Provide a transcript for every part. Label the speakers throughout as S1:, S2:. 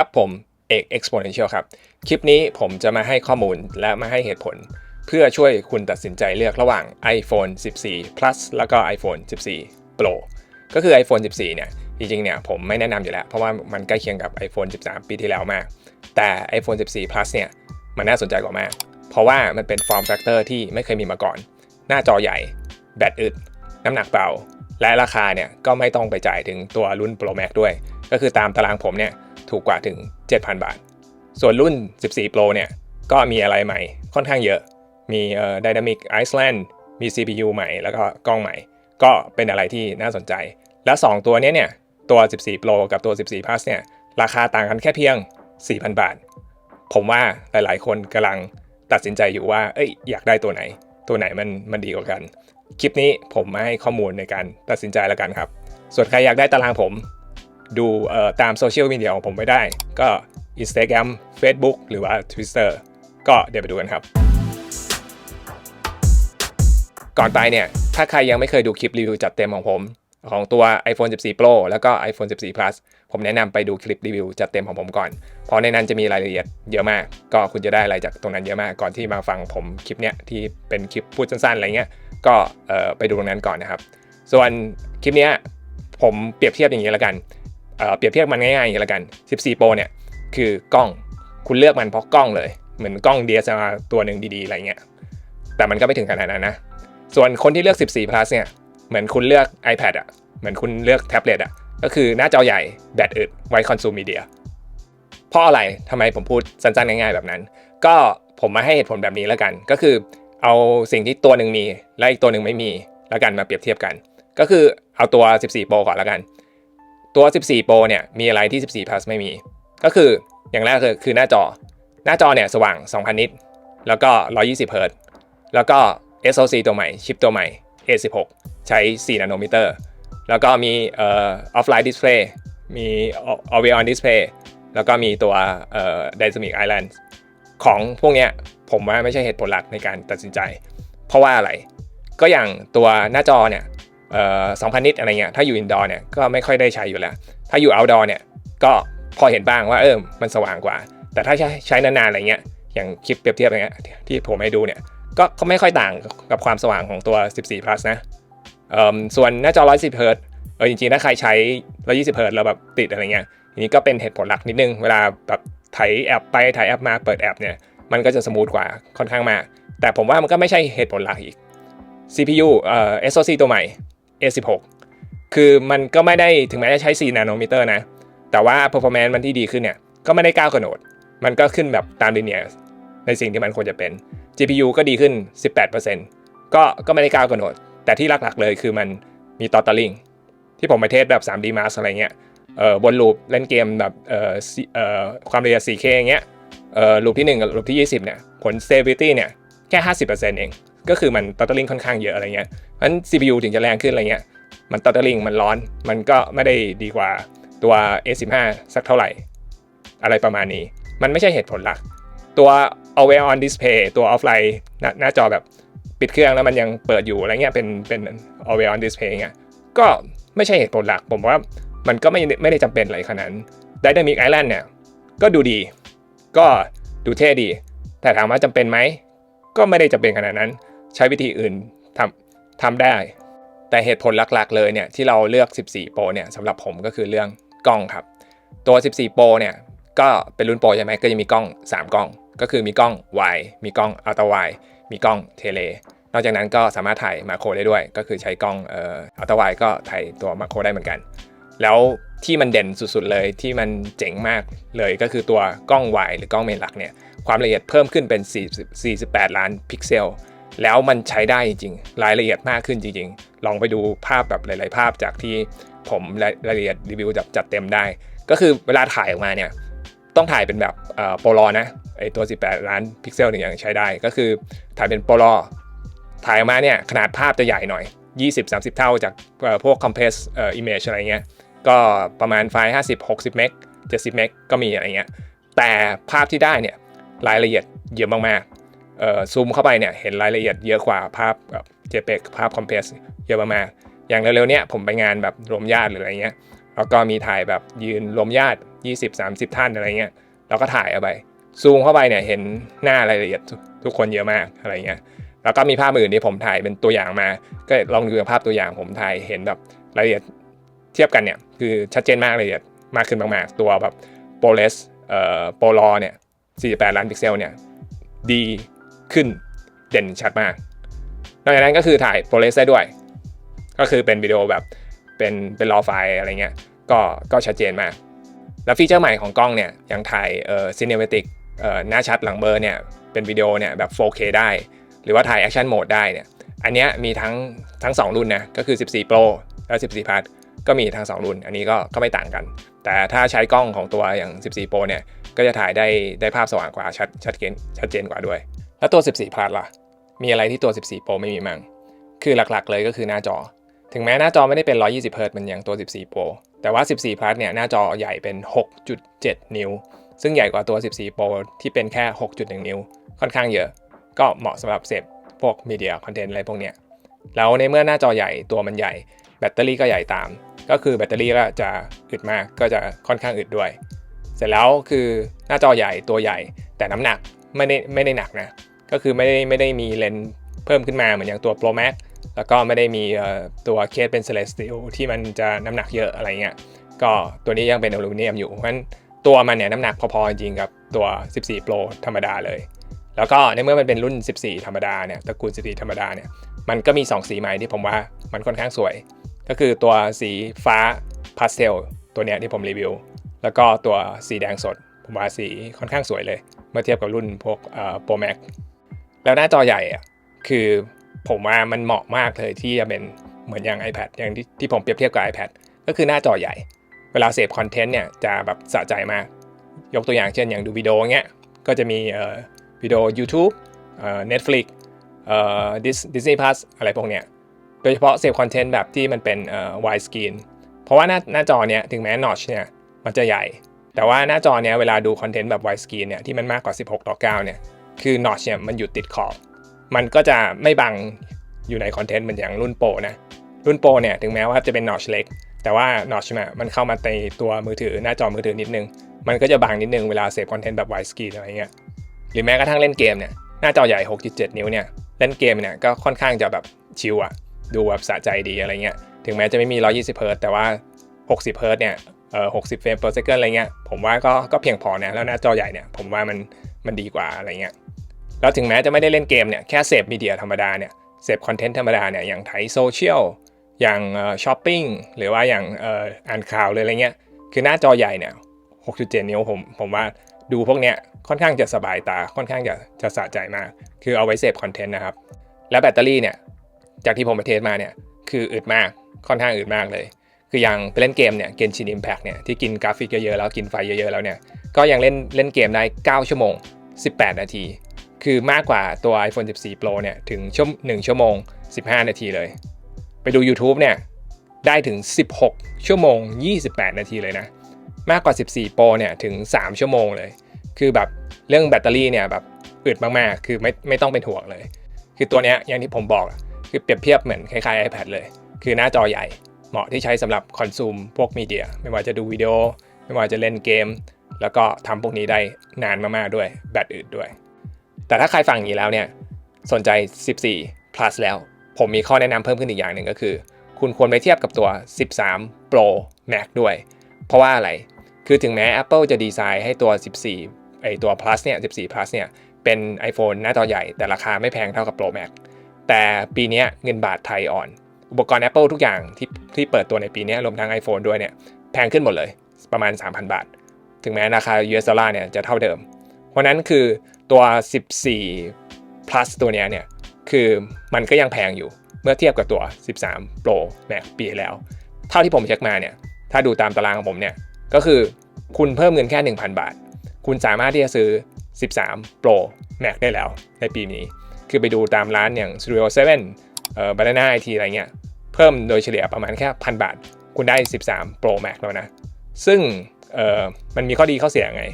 S1: ครับผมเอก exponential ครับ คลิปนี้ผมจะมาให้ข้อมูลและมาให้เหตุผล เพื่อช่วยคุณตัดสินใจเลือกระหว่าง iPhone 14 Plus แล้วก็ iPhone 14 Pro ก็คือ iPhone 14 เนี่ย จริงๆ เนี่ยผมไม่แนะนำอยู่แล้ว เพราะว่ามันใกล้เคียงกับ iPhone 13 ปีที่แล้วมาก แต่ iPhone 14 Plus เนี่ย มันน่าสนใจกว่ามาก เพราะว่ามันเป็น form factor ที่ไม่เคยมีมาก่อน หน้าจอใหญ่ แบตอึด น้ำหนักเบา และราคาเนี่ยก็ไม่ต้องไปจ่ายถึงตัวรุ่น Pro Max ด้วย ก็คือตามตารางผมเนี่ย ถูกกว่าถึง 7,000 บาท ส่วนรุ่น 14 Pro เนี่ย ก็มีอะไรใหม่ค่อนข้างเยอะ มีเอ่อ Dynamic Island มี CPU ใหม่แล้วก็กล้องใหม่ ก็เป็นอะไรที่น่าสนใจ และ 2 ตัวนี้เนี่ย ตัว 14 Pro กับตัว 14 Plus เนี่ย ราคาต่างกันแค่เพียง 4,000 บาท ผมว่าหลายๆ คนกำลังตัดสินใจอยู่ว่า เอ้ย อยากได้ตัวไหน ตัวไหนมันมันดีกว่ากัน คลิปนี้ผมมาให้ข้อมูลในการตัดสินใจแล้วกันครับ ส่วนใครอยากได้ตารางผม ดูตามโซเชียลมีเดียของผมไม่ได้ ก็ Instagram Facebook หรือว่า Twitter ก็เดี๋ยวไปดูกันครับ ก่อนไปเนี่ย ถ้าใครยังไม่เคยดูคลิปรีวิวจัดเต็มของผม ของตัว iPhone 14 Pro แล้วก็ iPhone 14 Plus ผมแนะนำไปดูคลิปรีวิวจัดเต็มของผมก่อน เพราะในนั้นจะมีรายละเอียดเยอะมาก ก็คุณจะได้อะไรจากตรงนั้นเยอะมาก ก่อนที่มาฟังผมคลิปเนี้ยที่เป็นคลิปพูดสั้นๆอะไรเงี้ย ก็ไปดูตรงนั้นก่อนนะครับ ส่วนคลิปเนี้ยผมเปรียบเทียบอย่างนี้แล้วกัน เปรียบเทียบมันง่ายๆอย่างล้วกัน 14 Pro เนี่ยคือกล้องคุณเลือกมันเพราะกล้องเลย เหมือนกล้อง DSLR ตัวหนึ่งดีๆอะไรเงี้ยแต่มันก็ไม่ถึงขนาดนั้นนะ ส่วนคนที่เลือก 14 plus เนี่ยเหมือนคุณเลือก iPad อะเหมือนคุณเลือกแท็บเล็ตอะก็คือหน้าจอใหญ่แบตอึดไว้คอนซูมมีเดียเพราะอะไรทำไมผมพูดสั้นๆง่ายๆแบบนั้น ก็ผมมาให้เหตุผลแบบนี้แล้วกัน ก็คือเอาสิ่งที่ตัวหนึ่งมี และอีกตัวหนึ่งไม่มีแล้วกันมาเปรียบเทียบกัน ก็คือเอาตัว 14 Pro ก่อนแล้วกัน ตัว 14 Pro เนี่ยมีอะไรที่ 14 plus ไม่มี ก็คืออย่างแรกคือคือหน้าจอ หน้าจอเนี่ยสว่าง 2,000 นิตแล้วก็ 120เฮิรต์แล้วก็ SoC ตัวใหม่ ชิปตัวใหม่ A16 ใช้ 4 นาโนมิเตอร์ แล้วก็มีเอ่อ offline display มี always on display แล้วก็มีตัวเอ่อ dynamic island ของพวกเนี้ยผมว่าไม่ใช่เหตุผลหลักในการตัดสินใจ เพราะว่าอะไร ก็อย่างตัวหน้าจอเนี่ย เอ่อ2,000นิตอะไรเงี้ยถ้าอยู่ indoor เนี่ยก็ไม่ค่อยได้ใช้อยู่แล้ว ถ้าอยู่ outdoor เนี่ยก็พอเห็นบ้างว่าเออมันสว่างกว่า แต่ถ้าใช้ใช้นานๆอะไรเงี้ยอย่างคลิปเปรียบเทียบอะไรเงี้ยที่ผมให้ดูเนี่ยก็ก็ไม่ค่อยต่างกับความสว่างของตัว 14 plus นะเอ่อส่วนหน้าจอ 110 Hz เออจริงๆ ถ้าใครใช้ 120 Hz แล้วแบบติดอะไรเงี้ยนี้ก็เป็นเหตุผลหลักนิดนึง เวลาแบบไถแอปไปไถแอปมาเปิดแอปเนี่ยมันก็จะสมูทกว่าค่อนข้างมาก แต่ผมว่ามันก็ไม่ใช่เหตุผลหลักอีก CPU เอ่อ SoC ตัวใหม่ A16 คือมันก็ไม่ได้ถึงแม้จะใช้ 4 นาโนมิเตอร์นะ แต่ว่า performance มันที่ดีขึ้นเนี่ย ก็ไม่ได้ก้าวกระโดด มันก็ขึ้นแบบตาม linear ในสิ่งที่มันควรจะเป็น GPU ก็ดีขึ้น 18%ก็ก็ไม่ได้ก้าวกระโดด แต่ที่หลักๆเลยคือมันมีตอตลิงที่ผมไปเทสแบบ 3D Max อะไรเงี้ย เอ่อบนลูปเล่นเกมแบบเอ่อเอ่อความละเอียด 4K อย่างเงี้ย เอ่อลูปที่ 1 กับลูปที่ 20 เนี่ย ผล stability เนี่ย แค่ 50%เอง ก็คือมันตอต l ลิงค่อนข้างเยอะอะไรเงี้ยเพราะฉะนั้น CPU ถึงจะแรงขึ้นอะไรเงี้ยมันตอต l ลิงมันร้อน มันก็ไม่ได้ดีกว่าตัว A15 สักเท่าไหร่ อะไรประมาณนี้ มันไม่ใช่เหตุผลหลัก ตัว always on display ตัว offline หน้าหน้าจอแบบปิดเครื่องแล้วมันยังเปิดอยู่อะไรเงี้ยเป็นเป็น always on display เงี้ยก็ไม่ใช่เหตุผลหลัก ผมว่ามันก็ไม่ไม่ได้จำเป็นอะไรขนาดนั้น Dynamic Island เนี่ยก็ดูดี ก็ดูเท่ดี แต่ถามว่าจำเป็นไหม ก็ไม่ได้จำเป็นขนาดนั้น ใช้วิธีอื่นทำทำได้ แต่เหตุผลหลักๆ เลยเนี่ยที่เราเลือก 14 Pro เนี่ยสำหรับผมก็คือเรื่องกล้องครับ ตัว 14 Pro เนี่ยก็เป็นรุ่นโปรใช่ไหมก็จะมีกล้อง 3 กล้อง ก็คือมีกล้อง wide มีกล้อง ultra wide มีกล้องเทเล นอกจากนั้นก็สามารถถ่ายมาโครได้ด้วย ก็คือใช้กล้องเอ่อ ultra wide ก็ถ่ายตัวมาโครได้เหมือนกัน แล้วที่มันเด่นสุดๆเลยที่มันเจ๋งมากเลยก็คือตัวกล้อง wide หรือกล้องเมนหลักเนี่ยความละเอียดเพิ่มขึ้นเป็น 48 ล้านพิกเซล แล้วมันใช้ได้จริง รายละเอียดมากขึ้นจริง ๆ ลองไปดูภาพแบบหลาย ๆ ภาพจากที่ผมรายละเอียดรีวิวจับจัดเต็มได้ ก็คือเวลาถ่ายออกมาเนี่ยต้องถ่ายเป็นแบบโปรลอนะไอตัว 18 ล้านพิกเซลเนี่ยยังใช้ได้ ก็คือถ่ายเป็นโปรลอถ่ายออกมาเนี่ยขนาดภาพจะใหญ่หน่อย 20-30 เท่าจากพวก compress image อะไรเงี้ยก็ประมาณไฟล์ 50 60 เมก70 เมกก็มีอะไรเงี้ยแต่ภาพที่ได้เนี่ยรายละเอียดเยอะมากๆ ซูมเข้าไปเนี่ยเห็นรายละเอียดเยอะกว่าภาพแบบ JPEG ภาพ compress เยอะมากๆอย่างเร็วๆเนี้ยผมไปงานแบบรวมญาติหรืออะไรเงี้ยแล้วก็มีถ่ายแบบยืนรวมญาติ 20-30 ท่านอะไรเงี้ยเราก็ถ่ายเอาไปซูมเข้าไปเนี่ยเห็นหน้ารายละเอียดทุกคนเยอะมากอะไรเงี้ยแล้วก็มีภาพอื่นที่ผมถ่ายเป็นตัวอย่างมา ก็ลองดูภาพตัวอย่างผมถ่ายเห็นแบบรายละเอียดเทียบกันเนี่ยคือชัดเจนมากรายละเอียดมากขึ้นมากๆตัวแบบโปรเลสเอ่อโปรลอเนี่ย48 ล้านพิกเซลเนี่ยดี ขึ้นเด่นชัดมาก นอกจากนั้นก็คือถ่ายโปรเลสได้ด้วย ก็คือเป็นวิดีโอแบบเป็นเป็นรอไฟล์อะไรเงี้ย ก็ก็ชัดเจนมาก แล้วฟีเจอร์ใหม่ของกล้องเนี่ยยังถ่ายเอ่อซีเนมาติกเอ่อหน้าชัดหลังเบอร์เนี่ยเป็นวิดีโอเนี่ยแบบ 4K ได้ หรือว่าถ่ายแอคชั่นโหมดได้เนี่ย อันเนี้ยมีทั้งทั้ง 2 รุ่นนะ ก็คือ 14 Pro และ14 Plus ก็มีทั้ง 2 รุ่น อันนี้ก็ก็ไม่ต่างกัน แต่ถ้าใช้กล้องของตัวอย่าง 14 Pro เนี่ย ก็จะถ่ายได้ได้ภาพสว่างกว่าชัดชัดเจนชัดเจนกว่าด้วย แล้วตัว 14 Plus ล่ะ มีอะไรที่ตัว 14 Pro ไม่มีมั่ง คือหลักๆ เลยก็คือหน้าจอ ถึงแม้หน้าจอไม่ได้เป็น 120 Hz เหมือนอย่างตัว 14 Pro แต่ว่า 14 Plus เนี่ย หน้าจอใหญ่เป็น 6.7 นิ้ว ซึ่งใหญ่กว่าตัว 14 Pro ที่เป็นแค่ 6.1 นิ้ว ค่อนข้างเยอะ ก็เหมาะสำหรับเสพพวกมีเดียคอนเทนต์อะไรพวกเนี้ย แล้วในเมื่อหน้าจอใหญ่ตัวมันใหญ่ แบตเตอรี่ก็ใหญ่ตาม ก็คือแบตเตอรี่ก็จะอึดมาก ก็จะค่อนข้างอึดด้วย เสร็จแล้วคือหน้าจอใหญ่ตัวใหญ่ แต่น้ำหนัก ไม่ได้ไม่ได้หนักนะ ก็คือไม่ได้ไม่ได้มีเลนส์เพิ่มขึ้นมาเหมือนอย่างตัว Pro Max แล้วก็ไม่ได้มีตัวเคสเป็น stainless steel ที่มันจะน้ำหนักเยอะอะไรเงี้ย ก็ตัวนี้ยังเป็นอลูมิเนียมอยู่ เพราะฉะนั้นตัวมันเนี่ยน้ำหนักพอๆจริงกับตัว 14 Pro ธรรมดาเลย แล้วก็ในเมื่อมันเป็นรุ่น 14 ธรรมดาเนี่ยตระกูล14ธรรมดาเนี่ยมันก็มี 2 สีใหม่ที่ผมว่ามันค่อนข้างสวย ก็คือตัวสีฟ้าพาสเทลตัวเนี้ยที่ผมรีวิว แล้วก็ตัวสีแดงสด ผมว่าสีค่อนข้างสวยเลย เมื่อเทียบกับรุ่นพวกเอ่อ Pro Max แล้วหน้าจอใหญ่อะคือผมว่ามันเหมาะมากเลยที่จะเป็นเหมือนอย่าง iPad อย่างที่ที่ผมเปรียบเทียบกับ iPad ก็คือหน้าจอใหญ่ เวลาเสพคอนเทนต์เนี่ยจะแบบสะใจมาก ยกตัวอย่างเช่นอย่างดูวิดีโอเงี้ยก็จะมีวิดีโอ YouTube เอ่อ Netflix เอ่อ Disney Plus อะไรพวกเนี้ยโดยเฉพาะเสพคอนเทนต์แบบที่มันเป็นเอ่อ wide screen เพราะว่าหน้าหน้าจอเนี้ยถึงแม้ notch เนี่ยมันจะใหญ่ แต่ว่าหน้าจอเนี้ยเวลาดูคอนเทนต์แบบ wide screen เนี่ยที่มันมากกว่า 16 ต่อ 9 เนี่ยคือ notch เนี่ยมันอยู่ติดขอบ มันก็จะไม่บังอยู่ในคอนเทนต์เหมือนอย่างรุ่นโปรนะ รุ่นโปรเนี่ยถึงแม้ว่าจะเป็น notch เล็ก แต่ว่า notch เนี่ยมันเข้ามาในตัวมือถือหน้าจอมือถือนิดนึง มันก็จะบังนิดนึงเวลาเสพคอนเทนต์แบบ wide screen อะไรเงี้ยหรือแม้กระทั่งเล่นเกมเนี่ยหน้าจอใหญ่ 6.7 นิ้วเนี่ยเล่นเกมเนี่ยก็ค่อนข้างจะแบบชิลอะดูแบบสะใจดีอะไรเงี้ยถึงแม้จะไม่มี 120เฮิร์ตแต่ว่า 60เฮิร์ตเนี่ย อ่อ60เฟรม per second อะไรเงี้ยผมว่าก็ก็เพียงพอนะแล้วหน้าจอใหญ่เนี่ยผมว่ามันมันดีกว่าอะไรเงี้ยแล้วถึงแม้จะไม่ได้เล่นเกมเนี่ยแค่เสพมีเดียธรรมดาเนี่ยเสพคอนเทนต์ธรรมดาเนี่ยอย่างไถโซเชียลอย่างช้อปปิ้งหรือว่าอย่างอ่ออ่านข่าวเลยอะไรเงี้ยคือหน้าจอใหญ่เนี่ย 6.7 นิ้วผมผมว่าดูพวกเนี้ยค่อนข้างจะสบายตาค่อนข้างจะจะสะใจมาก คือเอาไว้เสพคอนเทนต์นะครับ แล้วแบตเตอรี่เนี่ยจากที่ผมไปเทสมาเนี่ยคืออึดมากค่อนข้างอึดมากเลย คืออย่างไปเล่นเกมเนี่ยเกนชินอิมแพกเนี่ยที่กินกราฟิกเยอะๆแล้วกินไฟเยอะๆแล้วเนี่ยก็ยังเล่นเล่นเกมได้ 9 ชั่วโมง 18 นาที คือมากกว่าตัว iPhone 14 Pro เนี่ยถึงชั่ว1ชั่วโมง 15 นาทีเลย ไปดู YouTube เนี่ยได้ถึง 16 ชั่วโมง 28 นาทีเลยนะ มากกว่า 14 Pro เนี่ยถึง 3 ชั่วโมงเลย คือแบบเรื่องแบตเตอรี่เนี่ยแบบอึดมากๆ คือไม่ไม่ต้องเป็นห่วงเลย คือตัวเนี้ยอย่างที่ผมบอก คือเปรียบเทียบเหมือนคล้ายๆ iPad เลย คือหน้าจอใหญ่ เหมาะที่ใช้สำหรับคอนซูมพวกมีเดีย ไม่ว่าจะดูวิดีโอ ไม่ว่าจะเล่นเกม แล้วก็ทำพวกนี้ได้นานมากๆด้วยแบตอึดด้วย แต่ถ้าใครฟังอย่างนี้แล้วเนี่ยสนใจ 14 plus แล้ว ผมมีข้อแนะนำเพิ่มขึ้นอีกอย่างหนึ่งก็คือ คุณควรไปเทียบกับตัว 13 Pro Max ด้วย เพราะว่าอะไร คือถึงแม้ Apple จะดีไซน์ให้ตัว 14 ไอตัว plus เนี่ย 14 plus เนี่ย เป็น iPhone หน้าจอใหญ่แต่ราคาไม่แพงเท่ากับ Pro Max แต่ปีนี้เงินบาทไทยอ่อน อุปกรณ์ Apple ทุกอย่างที่ที่เปิดตัวในปีนี้รวมทั้ง iPhone ด้วยเนี่ยแพงขึ้นหมดเลยประมาณ 3,000 บาท ถึงแม้ราคา US ดอลลาร์เนี่ยจะเท่าเดิม เพราะนั้นคือตัว 14 plus ตัวเนี้ยเนี่ยคือมันก็ยังแพงอยู่เมื่อเทียบกับตัว 13 Pro Max ปีแล้ว เท่าที่ผมเช็คมาเนี่ยถ้าดูตามตารางของผมเนี่ยก็คือคุณเพิ่มเงินแค่ 1,000 บาท คุณสามารถที่จะซื้อ 13 Pro Max ได้แล้วในปีนี้ คือไปดูตามร้านอย่าง Studio 7เอ่อ Banana IT อะไรเงี้ย เพิ่มโดยเฉลี่ยประมาณแค่พันบาท คุณได้ 13 Pro Max แล้วนะ ซึ่งมันมีข้อดีข้อเสียไง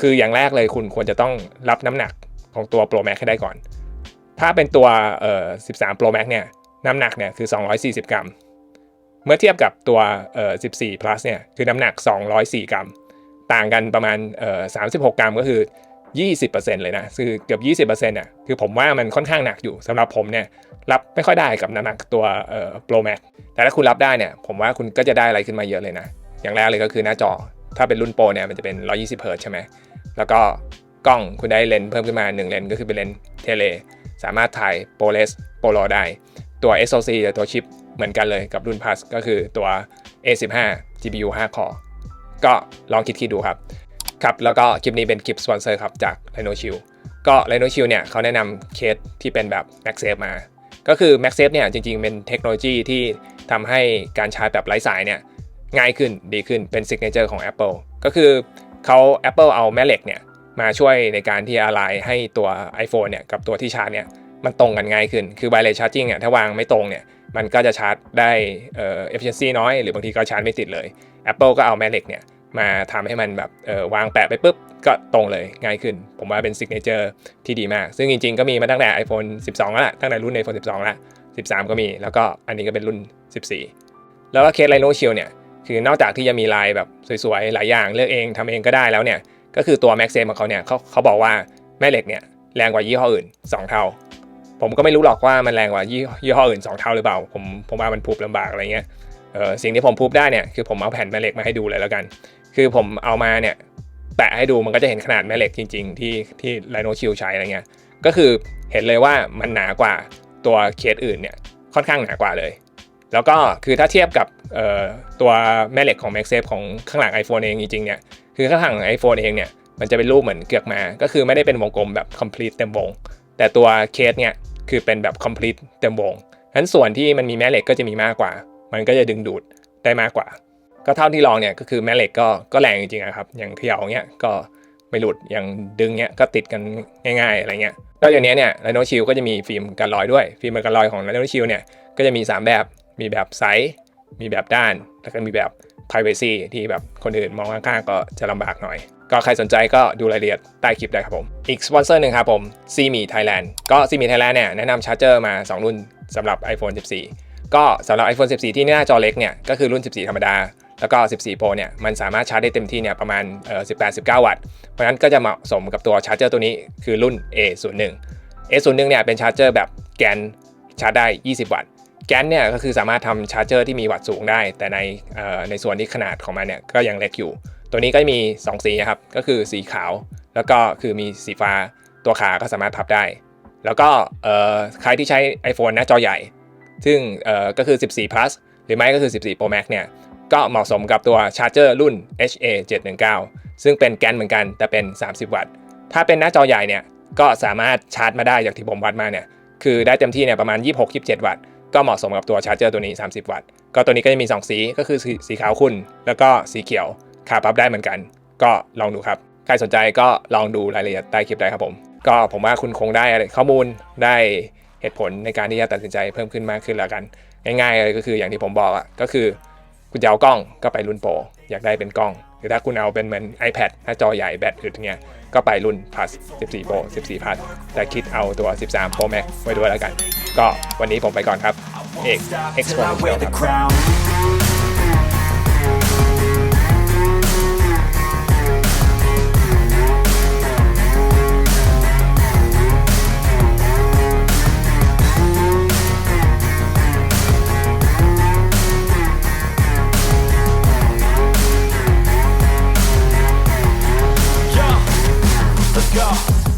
S1: คืออย่างแรกเลยคุณควรจะต้องรับน้ำหนักของตัว Pro Max ให้ได้ก่อน ถ้าเป็นตัว 13 Pro Max เนี่ยน้ำหนักเนี่ยคือ 240 กรัม เมื่อเทียบกับตัว 14 plus เนี่ยคือน้ำหนัก 204 กรัม ต่างกันประมาณ 36 กรัมก็คือ 20%เลยนะคือเกือบ20%อะคือผมว่ามันค่อนข้างหนักอยู่สำหรับผมเนี่ยรับไม่ค่อยได้กับน้ำหนักตัวเอ่อ Pro Max แต่ถ้าคุณรับได้เนี่ยผมว่าคุณก็จะได้อะไรขึ้นมาเยอะเลยนะ อย่างแรกเลยก็คือหน้าจอ ถ้าเป็นรุ่นโปรเนี่ยมันจะเป็น 120เฮิร์ตใช่ไหมแล้วก็กล้องคุณได้เลนส์เพิ่มขึ้นมา 1 เลนส์ก็คือเป็นเลนส์เทเลสามารถถ่ายโปรเลสโปรโลได้ ตัว SoC หรือตัวชิปเหมือนกันเลยกับรุ่น Plus ก็คือตัว A15 GPU 5 core ก็ลองคิดคิดดูครับ ครับแล้วก็คลิปนี้เป็นคลิปสปอนเซอร์ครับจาก Rhino Shield ก็ Rhino Shield เนี่ยเขาแนะนำเคสที่เป็นแบบ MagSafe มา ก็คือ MagSafe เนี่ยจริงๆ เป็นเทคโนโลยีที่ทำให้การชาร์จแบบไร้สายเนี่ยง่ายขึ้นดีขึ้นเป็นซิกเนเจอร์ของ Apple ก็คือเขา Apple เอาแม่เหล็กเนี่ยมาช่วยในการที่อะไรให้ตัว iPhone เนี่ยกับตัวที่ชาร์จเนี่ยมันตรงกันง่ายขึ้น คือ wireless charging เนี่ยถ้าวางไม่ตรงเนี่ยมันก็จะชาร์จได้เอ่อ efficiency น้อย หรือบางทีก็ชาร์จไม่ติดเลย Apple ก็เอาแม่เหล็กเนี่ย มาทำให้มันแบบเออวางแปะไปปุ๊บก็ตรงเลยง่ายขึ้น ผมว่าเป็นซิกเนเจอร์ที่ดีมาก ซึ่งจริงๆ ก็มีมาตั้งแต่ iPhone 12 แล้วล่ะตั้งแต่รุ่น iPhone 12 แล้ว 13 ก็มี แล้วก็อันนี้ก็เป็นรุ่น 14 แล้วก็เคส Rhino Shield เนี่ย คือนอกจากที่จะมีลายแบบสวยๆ หลายอย่างเลือกเองทำเองก็ได้แล้วเนี่ย ก็คือตัว Max Safe ของเขาเนี่ยเขาเขาบอกว่าแม่เหล็กเนี่ยแรงกว่ายี่ห้ออื่น 2 เท่า ผมก็ไม่รู้หรอกว่ามันแรงกว่ายี่ห้ออื่น 2 เท่าหรือเปล่า ผมผมว่ามันพูบลำบากอะไรเงี้ย สิ่งที่ผมพูบได้เนี่ยคือผมเอาแผ่นแม่เหล็กมาให้ดูเลยแล้วกัน คือผมเอามาเนี่ยแปะให้ดูมันก็จะเห็นขนาดแม่เหล็กจริง ๆ ที่ที่ Rhino Shield ใช้อะไรเงี้ยก็คือเห็นเลยว่ามันหนากว่าตัวเคสอื่นเนี่ยค่อนข้างหนากว่าเลย แล้วก็คือถ้าเทียบกับตัวแม่เหล็กของ MagSafe ของข้างหลัง iPhone เองจริงๆเนี่ยคือข้างหลัง iPhone เองเนี่ยมันจะเป็นรูปเหมือนเกือกมา ก็คือไม่ได้เป็นวงกลมแบบ complete เต็มวง แต่ตัวเคสเนี่ยคือเป็นแบบ complete เต็มวงฉะนั้นส่วนที่มันมีแม่เหล็กก็จะมีมากกว่า มันก็จะดึงดูดได้มากกว่า ก็เท่าที่ลองเนี่ยก็คือแม่เหล็กก็ก็แรงจริงๆครับ อย่างเขย่าเงี้ยก็ไม่หลุด อย่างดึงเงี้ยก็ติดกันง่ายๆอะไรเงี้ยนอกจากนี้เนี่ย Rhino Shield ก็จะมีฟิล์มกันรอยด้วย ฟิล์มกันรอยของ Rhino Shield เนี่ยก็จะมี 3 แบบ มีแบบใสมีแบบด้าน แล้วก็มีแบบ privacy ที่แบบคนอื่นมองข้างๆก็จะลำบากหน่อย ก็ใครสนใจก็ดูรายละเอียดใต้คลิปได้ครับผม อีกสปอนเซอร์หนึ่งครับผม c m i Thailand ก็ c m i Thailand เนี่ยแนะนำชาร์จเจอร์มา 2 รุ่นสำหรับ iPhone 14 ก็สำหรับ iPhone 14 ที่หน้าจอเล็กเนี่ยก็คือรุ่น 14 ธรรมดา แล้วก็ 14 Pro เนี่ยมันสามารถชาร์จได้เต็มที่เนี่ยประมาณเอ่อ18-19 วัตต์ เพราะนั้นก็จะเหมาะสมกับตัวชาร์จเจอร์ตัวนี้คือรุ่น A01 A01 เนี่ยเป็นชาร์จเจอร์แบบแกนชาร์จได้ 20 วัตต์แกนเนี่ยก็คือสามารถทำชาร์จเจอร์ที่มีวัตต์สูงได้ แต่ในในส่วนที่ขนาดของมันเนี่ยก็ยังเล็กอยู่ ตัวนี้ก็มี 2 สีนะครับก็คือสีขาว แล้วก็คือมีสีฟ้าตัวขาก็สามารถพับได้ แล้วก็ใครที่ใช้ iPhone หน้าจอใหญ่ ซึ่งเอ่อก็คือ 14 plus หรือไม่ก็คือ 14 Pro Max เนี่ยก็เหมาะสมกับตัวชาร์จเจอร์รุ่น HA 719ซึ่งเป็นแกนเหมือนกันแต่เป็น 30 วัตต์ ถ้าเป็นหน้าจอใหญ่เนี่ยก็สามารถชาร์จมาได้อย่างที่ผมวัดมาเนี่ยคือได้เต็มที่เนี่ยประมาณ 26-27 วัตต์ ก็เหมาะสมกับตัวชาร์จเจอร์ตัวนี้ 30 วัตต์ ก็ตัวนี้ก็จะมี 2 สีก็คือสีขาวขุ่นแล้วก็สีเขียวขาปรับได้เหมือนกัน ก็ลองดูครับ ใครสนใจก็ลองดูรายละเอียดใต้คลิปได้ครับผม ก็ผมว่าคุณคงได้อะไรข้อมูลได้ เหตุผลในการที่จะตัดสินใจเพิ่มขึ้นมากขึ้นแล้วกัน ง่าย ๆ เลยก็คืออย่างที่ผมบอกอะก็คือคุณจะเอากล้องก็ไปรุ่นโปรอยากได้เป็นกล้อง หรือถ้าคุณเอาเป็นเหมือน iPad หน้าจอใหญ่แบตอึดเงี้ยก็ไปรุ่น plus 14 Pro 14 plus แต่คิดเอาตัว 13 Pro Max ไว้ด้วยแล้วกัน ก็วันนี้ผมไปก่อนครับเอก X
S2: Pro
S1: ครับ
S2: let's go.